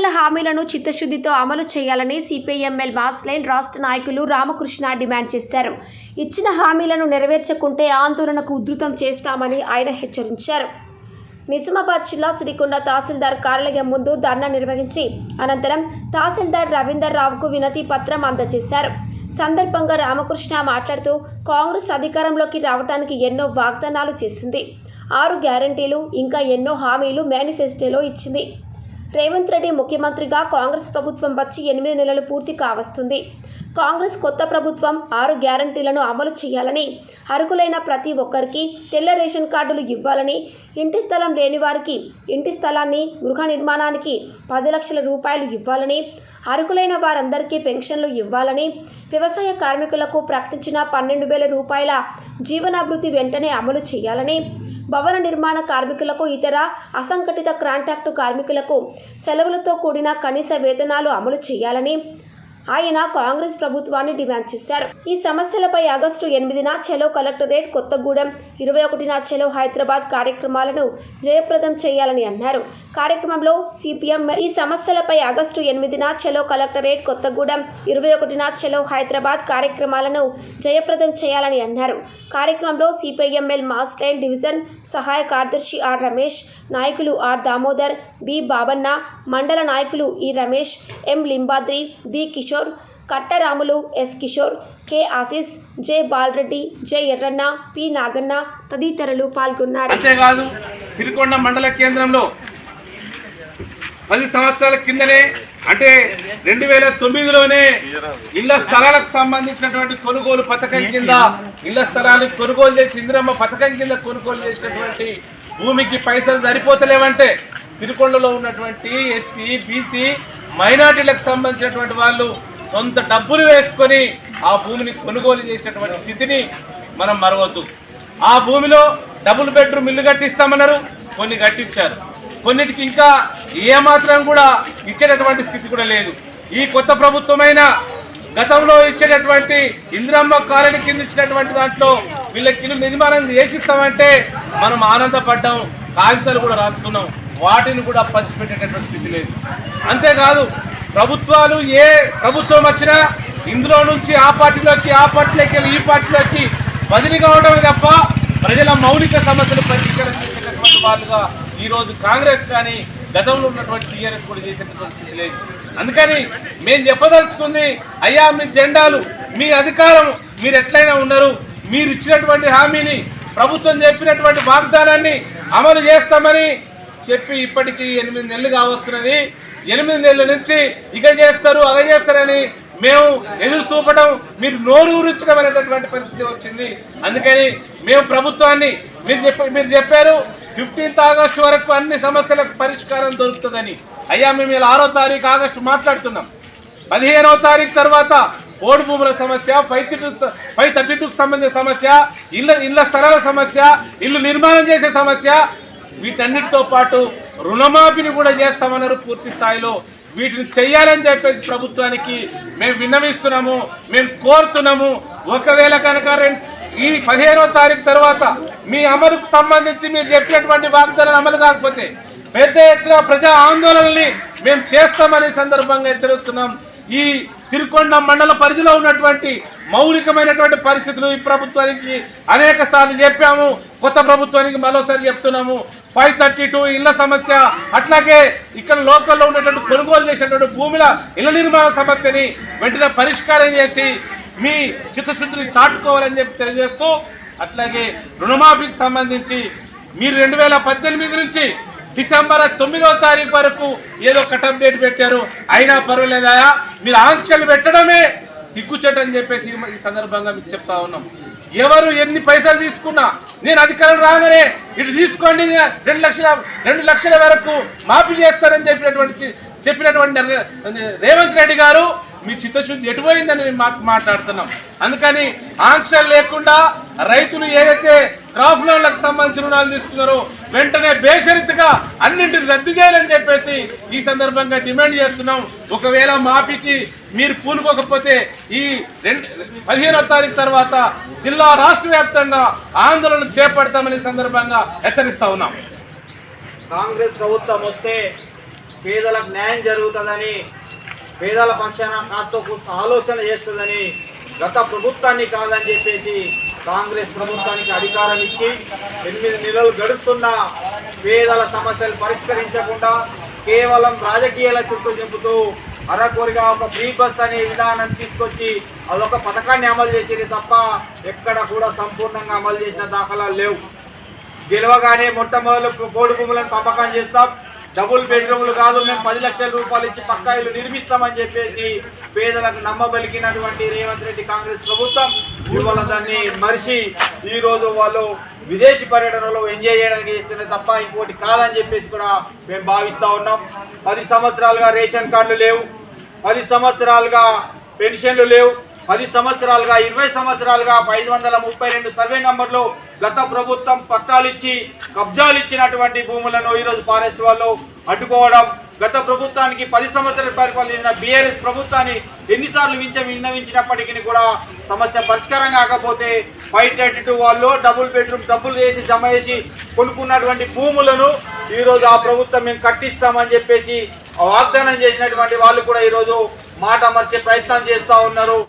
ఎన్నికల హామీలను చిత్తశుద్ధితో అమలు చేయాలని సిపిఐఎంఎల్ మాస్లైన్ రాష్ట్ర నాయకులు రామకృష్ణ డిమాండ్ చేశారు. ఇచ్చిన హామీలను నెరవేర్చకుంటే ఆందోళనకు ఉధృతం చేస్తామని ఆయన హెచ్చరించారు. నిజామాబాద్ జిల్లా సిరికొండ తహసీల్దార్ కార్యాలయం ముందు ధర్నా నిర్వహించి అనంతరం తహసీల్దార్ రవీందర్ రావుకు వినతి పత్రం అందజేశారు. సందర్భంగా రామకృష్ణ మాట్లాడుతూ కాంగ్రెస్ అధికారంలోకి రావడానికి ఎన్నో వాగ్దానాలు చేసింది. ఆరు గ్యారంటీలు ఇంకా ఎన్నో హామీలు మేనిఫెస్టోలో ఇచ్చింది. రేవంత్ రెడ్డి ముఖ్యమంత్రిగా కాంగ్రెస్ ప్రభుత్వం వచ్చి ఎనిమిది నెలలు పూర్తి కావస్తుంది. కాంగ్రెస్ కొత్త ప్రభుత్వం ఆరు గ్యారంటీలను అమలు చేయాలని అర్హులైన ప్రతి ఒక్కరికి తెల్ల రేషన్ కార్డులు ఇవ్వాలని ఇంటి స్థలం లేని వారికి ఇంటి స్థలాన్ని గృహ నిర్మాణానికి పది లక్షల రూపాయలు ఇవ్వాలని అర్హులైన వారందరికీ పెన్షన్లు ఇవ్వాలని వ్యవసాయ కార్మికులకు ప్రకటించిన పన్నెండు వేల రూపాయల జీవనాభివృద్ధి వెంటనే అమలు చేయాలని భవన నిర్మాణ కార్మికులకు ఇతర అసంఘటిత కాంట్రాక్టు కార్మికులకు సెలవులతో కూడిన కనీస వేతనాలు అమలు చేయాలని ఆయన కాంగ్రెస్ ప్రభుత్వాన్ని డిమాండ్ చేశారు. ఈ సమస్యలపై ఆగస్టు ఎనిమిదిన చెలో కలెక్టరేట్ కొత్తగూడెం ఇరవై ఒకటిన చెలో హైదరాబాద్ కార్యక్రమాలను జయప్రదం చేయాలని అన్నారు. కార్యక్రమంలో సిపిఎం ఈ సమస్యలపై ఆగస్టు ఎనిమిదిన చెలో కలెక్టరేట్ కొత్తగూడెం ఇరవై ఒకటిన చెలో హైదరాబాద్ కార్యక్రమాలను జయప్రదం చేయాలని అన్నారు. కార్యక్రమంలో సిపిఐఎంఎల్ మాస్ లైన్ డివిజన్ సహాయ కార్యదర్శి ఆర్ రమేష్ నాయకులు ఆర్ దామోదర్ బి బాబన్న మండల నాయకులు ఈ Ramesh M Limbadri B Kishore Kattaramulu S Kishore K Ashish J Balareddy J Yerranna P Naganna తదితరులు పాల్గొన్నారు. అంతేకాదు సిరికొండ మండల కేంద్రంలో పది సంవత్సరాల కిందనే అంటే రెండు వేల తొమ్మిదిలోనే ఇళ్ళ స్థలాలకు సంబంధించినటువంటి కొనుగోలు పథకం కింద ఇళ్ళ స్థలాలు కొనుగోలు చేసి ఇందిరమ్మ పథకం కింద కొనుగోలు చేసినటువంటి భూమికి పైసలు సరిపోతలేవంటే సిరికొండలో ఉన్నటువంటి ఎస్సీ బీసీ మైనార్టీలకు సంబంధించినటువంటి వాళ్ళు సొంత డబ్బులు వేసుకొని ఆ భూమిని కొనుగోలు చేసినటువంటి స్థితిని మనం మరవద్దు. ఆ భూమిలో డబుల్ బెడ్రూమ్ ఇల్లు కట్టిస్తామన్నారు కొన్ని కట్టించారు. కొన్నిటికి ఇంకా ఏమాత్రం కూడా ఇచ్చేటటువంటి స్థితి కూడా లేదు. ఈ కొత్త ప్రభుత్వమైన గతంలో ఇచ్చేటటువంటి ఇందిరమ్మ కాలనీ కింద ఇచ్చినటువంటి దాంట్లో వీళ్ళకి ఇల్లు నిర్మాణం చేసిస్తామంటే మనం ఆనందపడ్డాం కాగితాలు కూడా రాసుకున్నాం. వాటిని కూడా పంచిపెట్టేటటువంటి స్థితి లేదు. అంతేకాదు ప్రభుత్వాలు ఏ ప్రభుత్వం వచ్చినా ఇందులో నుంచి ఆ పార్టీలోకి ఆ పార్టీలోకి వెళ్ళి ఈ పార్టీలోకి బదిలీ కావడమే తప్ప ప్రజల మౌలిక సమస్యలు పరిష్కరించేటటువంటి వాళ్ళుగా ఈరోజు కాంగ్రెస్ కానీ గతంలో ఉన్నటువంటి టీఆర్ఎస్ కూడా చేసేటటువంటి స్థితి లేదు. అందుకని మేము చెప్పదలుచుకుంది అయ్యా మీ జెండాలు మీ అధికారం మీరు ఎట్లయినా ఉన్నారు మీరు ఇచ్చినటువంటి హామీని ప్రభుత్వం చెప్పినటువంటి వాగ్దానాన్ని అమలు చేస్తామని చెప్పి ఇప్పటికీ ఎనిమిది నెలలు కావస్తున్నది ఎనిమిది నెలల నుంచి ఇక చేస్తారు అగ చేస్తారని మేము ఎదురు చూపడం మీరు నోరు ఊరించడం అనేటటువంటి పరిస్థితి వచ్చింది. అందుకని మేము ప్రభుత్వాన్ని మీరు చెప్ప మీరు చెప్పారు ఫిఫ్టీన్త్ ఆగస్టు వరకు అన్ని సమస్యలకు పరిష్కారం దొరుకుతుందని. అయ్యా మేము ఇలా ఆరో తారీఖు ఆగస్టు మాట్లాడుతున్నాం. పదిహేనవ తారీఖు తర్వాత ఓడి భూముల సమస్య ఫైవ్ థర్టీ ఫైవ్ థర్టీ టూకి సంబంధించిన సమస్య ఇళ్ళ ఇళ్ళ స్థలాల సమస్య ఇల్లు నిర్మాణం చేసే సమస్య వీటన్నిటితో పాటు రుణమాఫీని కూడా చేస్తామన్నారు పూర్తి స్థాయిలో. వీటిని చెయ్యాలని చెప్పేసి ప్రభుత్వానికి మేము విన్నవిస్తున్నాము మేము కోరుతున్నాము. ఒకవేళ కనుక ఈ పదిహేనో తారీఖు తర్వాత మీ అమలుకు సంబంధించి మీరు చెప్పినటువంటి వాగ్దానాలు అమలు కాకపోతే పెద్ద ఎత్తున ప్రజా ఆందోళనల్ని మేము చేస్తామని సందర్భంగా హెచ్చరిస్తున్నాం. ఈ సిరికొండ మండల పరిధిలో ఉన్నటువంటి మౌలికమైనటువంటి పరిస్థితులు ఈ ప్రభుత్వానికి అనేక సార్లు చెప్పాము. కొత్త ప్రభుత్వానికి మరోసారి చెప్తున్నాము. ఫైవ్ థర్టీ టూ ఇళ్ళ సమస్య అట్లాగే ఇక్కడ లోకల్లో ఉన్నటువంటి కొనుగోలు చేసినటువంటి భూముల ఇళ్ళ నిర్మాణ సమస్యని వెంటనే పరిష్కారం చేసి మీ చిత్తశుద్ధిని చాటుకోవాలని చెప్పి తెలియజేస్తూ అట్లాగే రుణమాఫీకి సంబంధించి మీరు రెండు వేల పద్దెనిమిది నుంచి డిసెంబర్ తొమ్మిదవ తారీఖు వరకు ఏదో కటప్ డేట్ పెట్టారు. అయినా పర్వాలేదా మీరు ఆంక్షలు పెట్టడమే సిగ్గుచెట్టని చెప్పేసి ఈ సందర్భంగా మీకు చెప్తా ఉన్నాం. ఎవరు ఎన్ని పైసలు తీసుకున్నా నేను అధికారం రాగానే ఇటు తీసుకోండి రెండు లక్షల రెండు లక్షల వరకు మాఫీ చేస్తారని చెప్పినటువంటి చెప్పినటువంటి రేవంత్ రెడ్డి గారు మీ చిత్తశుద్ధి ఎటుపోయిందని మేము మా- మాట్లాడుతున్నాం. అందుకని ఆంక్షలు లేకుండా రైతులు ఏదైతే క్రాప్ లోన్లకు సంబంధించిన రుణాలు తీసుకున్నారు. వెంటనే బేషరతుగా అన్నింటిని రద్దు చేయాలని చెప్పేసి ఈ సందర్భంగా డిమాండ్ చేస్తున్నాం. ఒకవేళ మాపికి మీరు పూనుకోకపోతే ఈ రెండు పదిహేనో తారీఖు తర్వాత జిల్లా రాష్ట్ర వ్యాప్తంగా ఆందోళన చేపడతామని సందర్భంగా హెచ్చరిస్తా ఉన్నాం. కాంగ్రెస్ ప్రభుత్వం వస్తే పేదలకు న్యాయం జరుగుతుందని పేదల పక్షాన కాస్త ఆలోచన చేస్తుందని గత ప్రభుత్వాన్ని కాదని చెప్పేసి కాంగ్రెస్ ప్రభుత్వానికి అధికారం ఇచ్చి ఎనిమిది నెలలు గడుస్తున్న పేదల సమస్యలు పరిష్కరించకుండా కేవలం రాజకీయాల చుట్టూ చెబుతూ అరకొరిగా ఒక ఫ్రీ బస్ అనే విధానం తీసుకొచ్చి అదొక పథకాన్ని అమలు చేసేది తప్ప ఎక్కడ కూడా సంపూర్ణంగా అమలు చేసిన దాఖలాలు లేవు. గెలవగానే మొట్టమొదలు కోడి భూములను పంపకం చేస్తాం. డబుల్ బెడ్రూములు కాదు మేము పది లక్షల రూపాయలు ఇచ్చి పక్కా ఇల్లు నిర్మిస్తామని చెప్పేసి పేదలకు నమ్మబలికినటువంటి రేవంత్ రెడ్డి కాంగ్రెస్ ప్రభుత్వం ఇవాళ దాన్ని మరిచి ఈరోజు వాళ్ళు విదేశీ పర్యటనలో ఎంజాయ్ చేయడానికి చేస్తున్న తప్ప ఇంకోటి కాదని చెప్పేసి కూడా మేము భావిస్తూ ఉన్నాం. పది సంవత్సరాలుగా రేషన్ కార్డులు లేవు. పది సంవత్సరాలుగా పెన్షన్లు లేవు. పది సంవత్సరాలుగా ఇరవై సంవత్సరాలుగా ఐదు వందల ముప్పై రెండు సర్వే నంబర్లు గత ప్రభుత్వం పట్టాలు ఇచ్చి కబ్జాలు ఇచ్చినటువంటి భూములను ఈరోజు ఫారెస్ట్ వాళ్ళు అడ్డుకోవడం గత ప్రభుత్వానికి పది సంవత్సరాలు పరిపాలించిన బీఆర్ఎస్ ప్రభుత్వాన్ని ఎన్నిసార్లు వించ విన్నవించినప్పటికీ కూడా సమస్య పరిష్కారం కాకపోతే ఫైవ్ థర్టీ టూ వాళ్ళు డబుల్ బెడ్రూమ్ డబ్బులు చేసి జమ చేసి కొనుక్కున్నటువంటి భూములను ఈరోజు ఆ ప్రభుత్వం మేము కట్టిస్తామని చెప్పేసి వాగ్దానం చేసినటువంటి వాళ్ళు కూడా ఈరోజు మాట మర్చే ప్రయత్నం చేస్తూ ఉన్నారు.